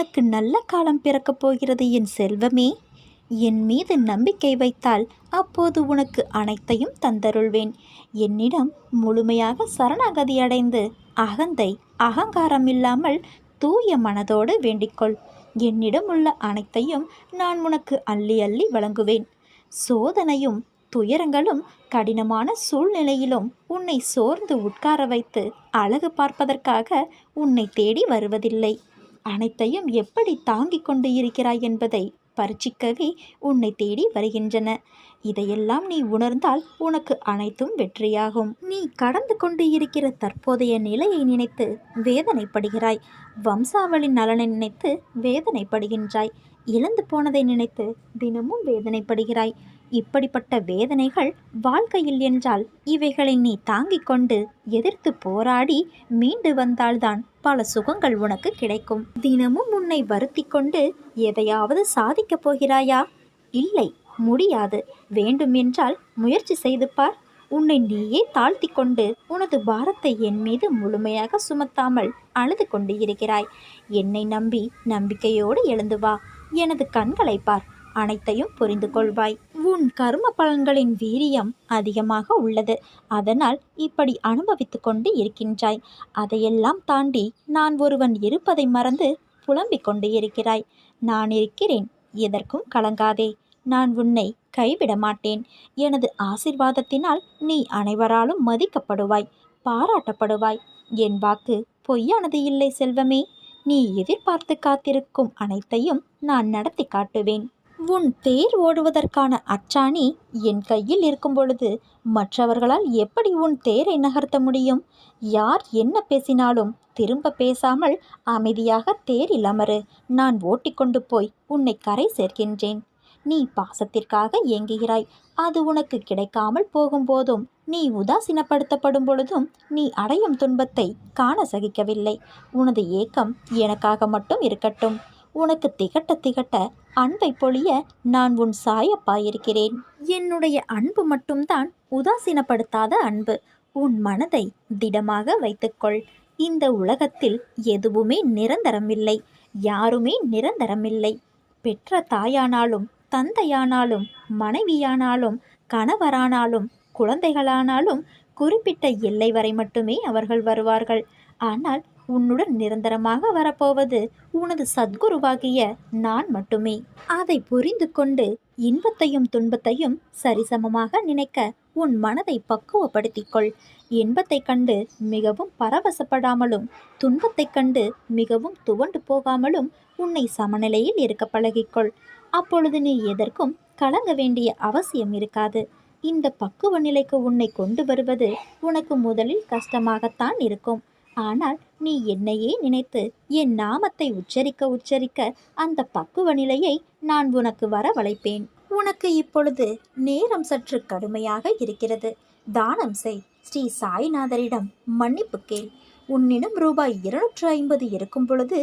உனக்கு நல்ல காலம் பிறக்கப் போகிறது என் செல்வமே. என் மீது நம்பிக்கை வைத்தால் அப்போது உனக்கு அனைத்தையும் தந்தருள்வேன். என்னிடம் முழுமையாக சரணாகதி அடைந்து அகந்தை அகங்காரம் இல்லாமல் தூய மனதோடு வேண்டிக்கொள். என்னிடம் உள்ள அனைத்தையும் நான் உனக்கு அள்ளி அள்ளி வழங்குவேன். சோதனையும் துயரங்களும் கடினமான சூழ்நிலையிலும் உன்னை சோர்ந்து உட்கார வைத்து அழகு பார்ப்பதற்காக உன்னை தேடி வருவதில்லை. அனைத்தையும் எப்படி தாங்கிக் கொண்டு இருக்கிறாய் என்பதை பரீட்சிக்கவே உன்னை தேடி வருகின்றன. இதையெல்லாம் நீ உணர்ந்தால் உனக்கு அனைத்தும் வெற்றியாகும். நீ கடந்து கொண்டு இருக்கிற தற்போதைய நிலையை நினைத்து வேதனைப்படுகிறாய். வம்சாவளி நலனை நினைத்து வேதனைப்படுகின்றாய். இழந்து போனதை நினைத்து தினமும் வேதனைப்படுகிறாய். இப்படிப்பட்ட வேதனைகள் வாழ்க்கையில் என்றால் இவைகளை நீ தாங்கிக் கொண்டு எதிர்த்து போராடி மீண்டு வந்தால்தான் பல சுகங்கள் உனக்கு கிடைக்கும். தினமும் உன்னை வருத்தி கொண்டு எதையாவது சாதிக்கப் போகிறாயா? இல்லை முடியாது. வேண்டும் என்றால் முயற்சி செய்து பார். உன்னை நீயே தாழ்த்தி கொண்டு உனது பாரத்தை என் மீது முழுமையாக சுமத்தாமல் அழுது கொண்டு இருக்கிறாய். என்னை நம்பி நம்பிக்கையோடு எழுந்து வா. எனது கண்களை பார் அனைத்தையும் புரிந்து கொள்வாய். உன் கர்ம பலன்களின் வீரியம் அதிகமாக உள்ளது. அதனால் இப்படி அனுபவித்து கொண்டு இருக்கின்றாய். அதையெல்லாம் தாண்டி நான் ஒருவன் இருப்பதை மறந்து புலம்பிக் கொண்டு இருக்கிறாய். நான் இருக்கிறேன் எதற்கும் கலங்காதே. நான் உன்னை கைவிட மாட்டேன். எனது ஆசிர்வாதத்தினால் நீ அனைவராலும் மதிக்கப்படுவாய் பாராட்டப்படுவாய். என் வாக்கு பொய்யானது இல்லை செல்வமே. நீ எதிர்பார்த்து காத்திருக்கும் அனைத்தையும் நான் நடத்தி காட்டுவேன். உன் தேர் ஓடுவதற்கான அச்சாணி என் கையில் இருக்கும் பொழுது மற்றவர்களால் எப்படி உன் தேரை நகர்த்த முடியும்? யார் என்ன பேசினாலும் திரும்ப பேசாமல் அமைதியாக தேரில் அமரு. நான் ஓட்டிக்கொண்டு போய் உன்னை கரை சேர்க்கின்றேன். நீ பாசத்திற்காக ஏங்குகிறாய். அது உனக்கு கிடைக்காமல் போகும்போதும் நீ உதாசீனப்படுத்தப்படும் பொழுதும் நீ அடையும் துன்பத்தை காண சகிக்கவில்லை. உனது ஏக்கம் எனக்காக மட்டும் இருக்கட்டும். உனக்கு திகட்ட திகட்ட அன்பை பொழிய நான் உன் சாயப்பாயிருக்கிறேன். என்னுடைய அன்பு மட்டும்தான் உதாசீனப்படுத்தாத அன்பு. உன் மனதை திடமாக வைத்துக்கொள். இந்த உலகத்தில் எதுவுமே நிரந்தரமில்லை. யாருமே நிரந்தரமில்லை. பெற்ற தாயானாலும் தந்தையானாலும் மனைவியானாலும் கணவரானாலும் குழந்தைகளானாலும் குறிப்பிட்ட எல்லை வரை மட்டுமே அவர்கள் வருவார்கள். ஆனால் உன்னுடன் நிரந்தரமாக வரப்போவது உனது சத்குருவாகிய நான் மட்டுமே. அதை புரிந்து கொண்டு இன்பத்தையும் துன்பத்தையும் சரிசமமாக நினைக்க உன் மனதை பக்குவப்படுத்திக்கொள். இன்பத்தைக் கண்டு மிகவும் பரவசப்படாமலும் துன்பத்தைக் கண்டு மிகவும் துவண்டு போகாமலும் உன்னை சமநிலையில் இருக்க பழகிக்கொள். அப்பொழுது நீ எதற்கும் கலங்க வேண்டிய அவசியம் இருக்காது. இந்த பக்குவ நிலைக்கு உன்னை கொண்டு வருவது உனக்கு முதலில் கஷ்டமாகத்தான் இருக்கும். ஆனால் நீ என்னையே நினைத்து என் நாமத்தை உச்சரிக்க உச்சரிக்க அந்த பக்குவ நிலையை நான் உனக்கு வரவழைப்பேன். உனக்கு இப்பொழுது நேரம் சற்று கடுமையாக இருக்கிறது. தானம் செய். ஸ்ரீ சாய்நாதரிடம் மன்னிப்பு கேள். உன்னிடம் ரூபாய் இருநூற்று ஐம்பது இருக்கும் பொழுது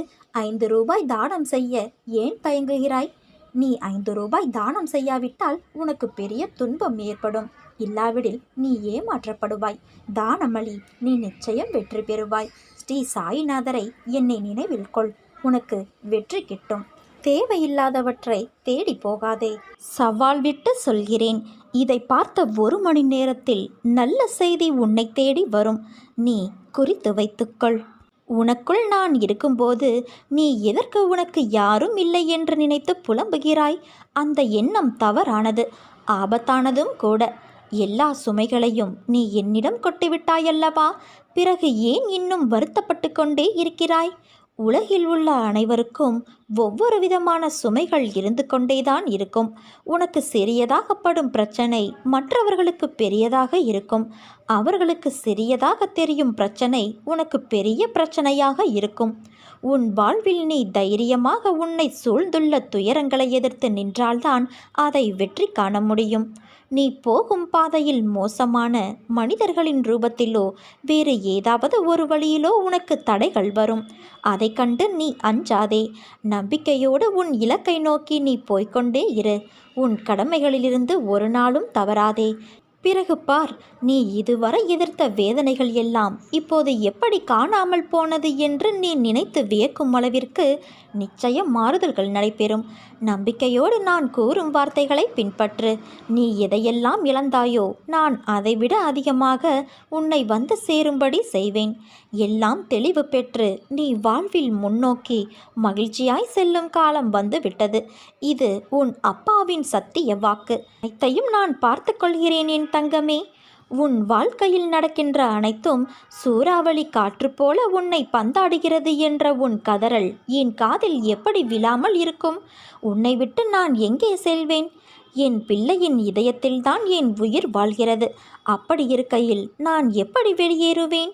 ஐந்து ரூபாய் தானம் செய்ய ஏன் தயங்குகிறாய்? நீ ஐந்து ரூபாய் தானம் செய்யாவிட்டால் உனக்கு பெரிய துன்பம் ஏற்படும். இல்லாவிடில் நீ ஏமாற்றப்படுவாய். தானமளி நீ நிச்சயம் வெற்றி பெறுவாய். ஸ்ரீ சாய்நாதரை என்னை நினைவில் கொள். உனக்கு வெற்றி கிட்டும். தேவையில்லாதவற்றை தேடி போகாதே. சவால் விட்டு சொல்கிறேன். இதை பார்த்த ஒரு மணி நேரத்தில் நல்ல செய்தி உன்னை தேடி வரும். நீ குறித்து வைத்துக்கொள் உனக்குள் நான் இருக்கும்போது நீ எதற்கு உனக்கு யாரும் இல்லை என்று நினைத்து புலம்புகிறாய்? அந்த எண்ணம் தவறானது ஆபத்தானதும் கூட. எல்லா சுமைகளையும் நீ என்னிடம் கொட்டிவிட்டாயல்லவா? பிறகு ஏன் இன்னும் வருத்தப்பட்டு கொண்டே இருக்கிறாய்? உலகில் உள்ள அனைவருக்கும் ஒவ்வொரு விதமான சுமைகள் இருந்து கொண்டேதான் இருக்கும். உனக்கு சிறியதாகப்படும் பிரச்சனை மற்றவர்களுக்கு பெரியதாக இருக்கும். அவர்களுக்கு சிறியதாக தெரியும் பிரச்சனை உனக்கு பெரிய பிரச்சனையாக இருக்கும். உன் வாழ்வில் நீ தைரியமாக உன்னை சூழ்ந்துள்ள துயரங்களை எதிர்த்து நின்றால்தான் அதை வெற்றி காண முடியும். நீ போகும் பாதையில் மோசமான மனிதர்களின் ரூபத்திலோ வேறு ஏதாவது ஒரு வழியிலோ உனக்கு தடைகள் வரும். அதை கண்டு நீ அஞ்சாதே. நம்பிக்கையோடு உன் இலக்கை நோக்கி நீ போய்கொண்டே இரு. உன் கடமைகளிலிருந்து ஒரு நாளும் தவறாதே. பிறகு பார் நீ இதுவரை எதிர்த்த வேதனைகள் எல்லாம் இப்போது எப்படி காணாமல் போனது என்று நீ நினைத்து வியக்கும் அளவிற்கு நிச்சயம் மாறுதல்கள் நடைபெறும். நம்பிக்கையோடு நான் கூறும் வார்த்தைகளை பின்பற்று. நீ எதையெல்லாம் இழந்தாயோ நான் அதைவிட அதிகமாக உன்னை வந்து சேரும்படி செய்வேன். எல்லாம் தெளிவு பெற்று நீ வாழ்வில் முன்னோக்கி மகிழ்ச்சியாய் செல்லும் காலம் வந்து விட்டது. இது உன் அப்பாவின் சத்திய வாக்கு. அனைத்தையும் நான் பார்த்து கொள்கிறேன் என் தங்கமே. உன் வாழ்க்கையில் நடக்கின்ற அனைத்தும் சூறாவளி காற்று போல உன்னை பந்தாடுகிறது என்ற உன் கதறல் என் காதில் எப்படி விழாமல் இருக்கும்? உன்னை விட்டு நான் எங்கே செல்வேன்? என் பிள்ளையின் இதயத்தில்தான் என் உயிர் வாழ்கிறது. அப்படி இருக்கையில் நான் எப்படி வெளியேறுவேன்?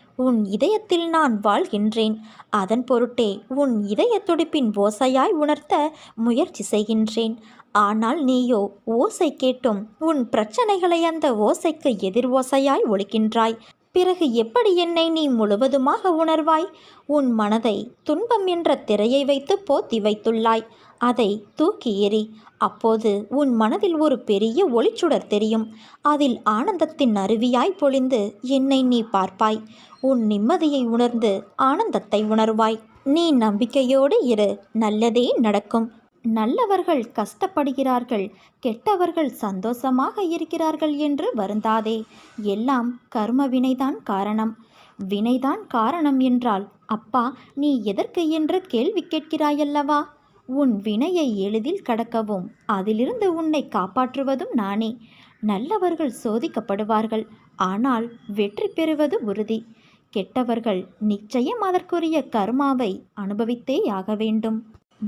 உன் இதயத்தில் நான் வாழ்கின்றேன். அதன் பொருட்டே உன் இதய துடிப்பின் ஓசையாய் உணர்த்த முயற்சி செய்கின்றேன். ஆனால் நீயோ ஓசை கேட்டும். உன் பிரச்சனைகளை அந்த ஓசைக்கு எதிர் ஓசையாய் ஒழிக்கின்றாய். பிறகு எப்படி என்னை நீ முழுவதுமாக உணர்வாய்? உன் மனதை துன்பம் என்ற திரையை வைத்து போத்தி வைத்துள்ளாய். அதை தூக்கி எறி அப்போது உன் மனதில் ஒரு பெரிய ஒளிச்சுடர் தெரியும். அதில் ஆனந்தத்தின் அருவியாய் பொழிந்து என்னை நீ பார்ப்பாய். உன் நிம்மதியை உணர்ந்து ஆனந்தத்தை உணர்வாய். நீ நம்பிக்கையோடு இரு நல்லதே நடக்கும். நல்லவர்கள் கஷ்டப்படுகிறார்கள் கெட்டவர்கள் சந்தோஷமாக இருக்கிறார்கள் என்று வருந்தாதே. எல்லாம் கர்ம வினைதான் காரணம். வினைதான் காரணம் என்றால் அப்பா நீ எதற்கு என்று கேள்வி கேட்கிறாயல்லவா? உன் வினையை எளிதில் கடக்கவும் அதிலிருந்து உன்னை காப்பாற்றுவதும் நானே. நல்லவர்கள் சோதிக்கப்படுவார்கள் ஆனால் வெற்றி பெறுவது உறுதி. கெட்டவர்கள் நிச்சயம் அதற்குரிய கர்மாவை அனுபவித்தே ஆக வேண்டும்.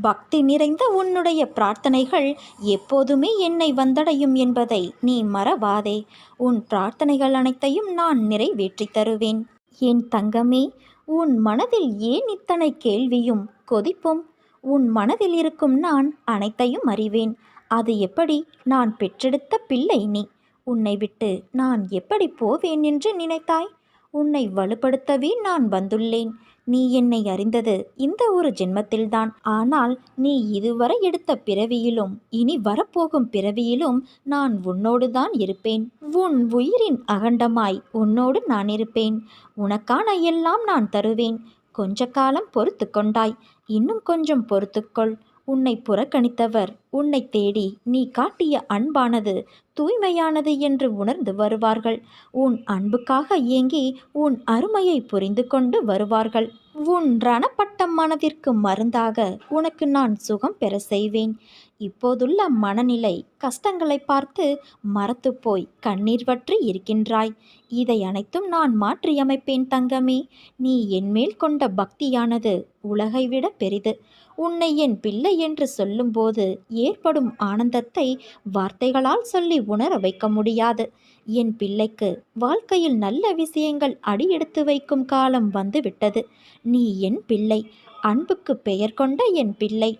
பக்தி நிறைந்த உன்னுடைய பிரார்த்தனைகள் எப்போதுமே என்னை வந்தடையும் என்பதை நீ மறவாதே. உன் பிரார்த்தனைகள் அனைத்தையும் நான் நிறைவேற்றி தருவேன். என் தங்கமே உன் மனதில் ஏன் இத்தனை கேள்வியும் கொதிப்பும் உன் மனதில் இருக்கும் நான் அனைத்தையும் அறிவேன். அது எப்படி? நான் பெற்றெடுத்த பிள்ளை நீ. உன்னை விட்டு நான் எப்படி போவேன் என்று நினைத்தாய்? உன்னை வலுப்படுத்தவே நான் வந்துள்ளேன். நீ என்னை அறிந்தது இந்த ஒரு ஜென்மத்தில்தான். ஆனால் நீ இதுவரை எடுத்த பிறவியிலும் இனி வரப்போகும் பிறவியிலும் நான் உன்னோடுதான் இருப்பேன். உன் உயிரின் அகண்டமாய் உன்னோடு நான் இருப்பேன். உனக்கான எல்லாம் நான் தருவேன். கொஞ்ச காலம் பொறுத்து கொண்டாய். இன்னும் கொஞ்சம் பொறுத்துக்கொள். உன்னை புறக்கணித்தவர். உன்னை தேடி நீ காட்டிய அன்பானது தூய்மையானது என்று உணர்ந்து வருவார்கள். உன் அன்புக்காக ஏங்கி உன் அருமையை புரிந்து கொண்டு வருவார்கள். உன் ரணப்பட்ட மனதிற்கு மருந்தாக உனக்கு நான் சுகம் பெற செய்வேன். இப்போதுள்ள மனநிலை கஷ்டங்களை பார்த்து மறத்து போய் கண்ணீர் வற்றி இருக்கின்றாய். இதை அனைத்தும் நான் மாற்றியமைப்பேன் தங்கமே. நீ என்மேல் கொண்ட பக்தியானது உலகை விட பெரிது. உன்னை என் பிள்ளை என்று சொல்லும்போது ஏற்படும் ஆனந்தத்தை வார்த்தைகளால் சொல்லி உணர வைக்க முடியாது. என் பிள்ளைக்கு வாழ்க்கையில் நல்ல விஷயங்கள் அடியெடுத்து வைக்கும் காலம் வந்துவிட்டது. நீ என் பிள்ளை. அன்புக்கு பெயர் கொண்ட என் பிள்ளை.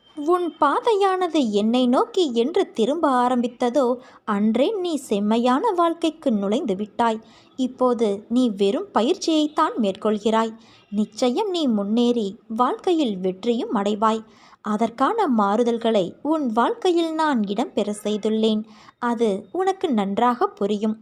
உன் பாதையானது என்னை நோக்கி என்று திரும்ப ஆரம்பித்ததோ அன்றே நீ செம்மையான வாழ்க்கைக்கு நுழைந்து விட்டாய். இப்போது நீ வெறும் பயிற்சியைத்தான் மேற்கொள்கிறாய். நிச்சயம் நீ முன்னேறி வாழ்க்கையில் வெற்றியும் அடைவாய். அதற்கான மாறுதல்களை உன் வாழ்க்கையில் நான் இடம்பெற செய்துள்ளேன். அது உனக்கு நன்றாக புரியும்.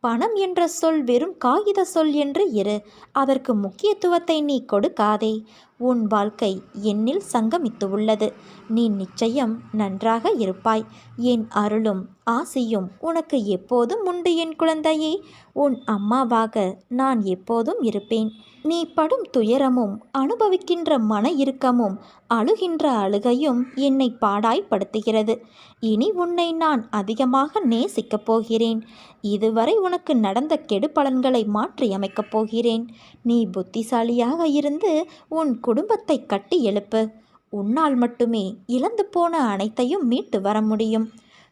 பணம் என்ற சொல் வெறும் காகித சொல் என்று இரு. அதற்கு முக்கியத்துவத்தை நீ கொடுக்காதே. உன் வாழ்க்கை என்னில் சங்கமித்து உள்ளது நீ நிச்சயம் நன்றாக இருப்பாய். என் அருளும் ஆசியும் உனக்கு எப்போதும் உண்டு என் குழந்தையே. உன் அம்மாவாக நான் எப்போதும் இருப்பேன். நீ படும் துயரமும் அனுபவிக்கின்ற மன இறுக்கமும் அழுகின்ற அழுகையும் என்னை பாடாய்ப்படுத்துகிறது. இனி உன்னை நான் அதிகமாக நேசிக்கப் போகிறேன். இதுவரை உனக்கு நடந்த கெடு பலன்களை மாற்றியமைக்கப் போகிறேன். நீ புத்திசாலியாக இருந்து உன் குடும்பத்தை கட்டி எழுப்பு. உன்னால் மட்டுமே இழந்து போன அனைத்தையும் மீட்டு வர முடியும்.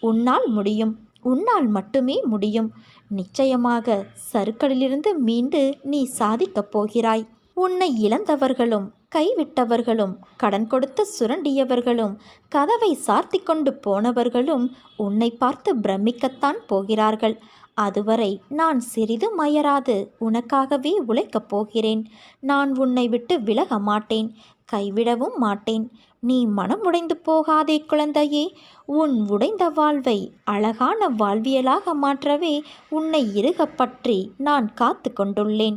உன்னால் முடியும். உன்னால் மட்டுமே முடியும். நிச்சயமாக சருக்களிலிருந்து மீண்டு நீ சாதிக்கப் போகிறாய். உன்னை இழந்தவர்களும் கைவிட்டவர்களும் கடன் கொடுத்து சுரண்டியவர்களும் கதவை சார்த்தி கொண்டு போனவர்களும் உன்னை பார்த்து பிரமிக்கத்தான் போகிறார்கள். அதுவரை நான் சிறிதும் மயராது உனக்காகவே உழைக்கப் போகிறேன். நான் உன்னை விட்டு விலக மாட்டேன் கைவிடவும் மாட்டேன். நீ மனம் உடைந்து போகாதே குழந்தையே. உன் உடைந்த வாழ்வை அழகான வாழ்வியலாக மாற்றவே உன்னை இருக பற்றி நான் காத்து கொண்டுள்ளேன்.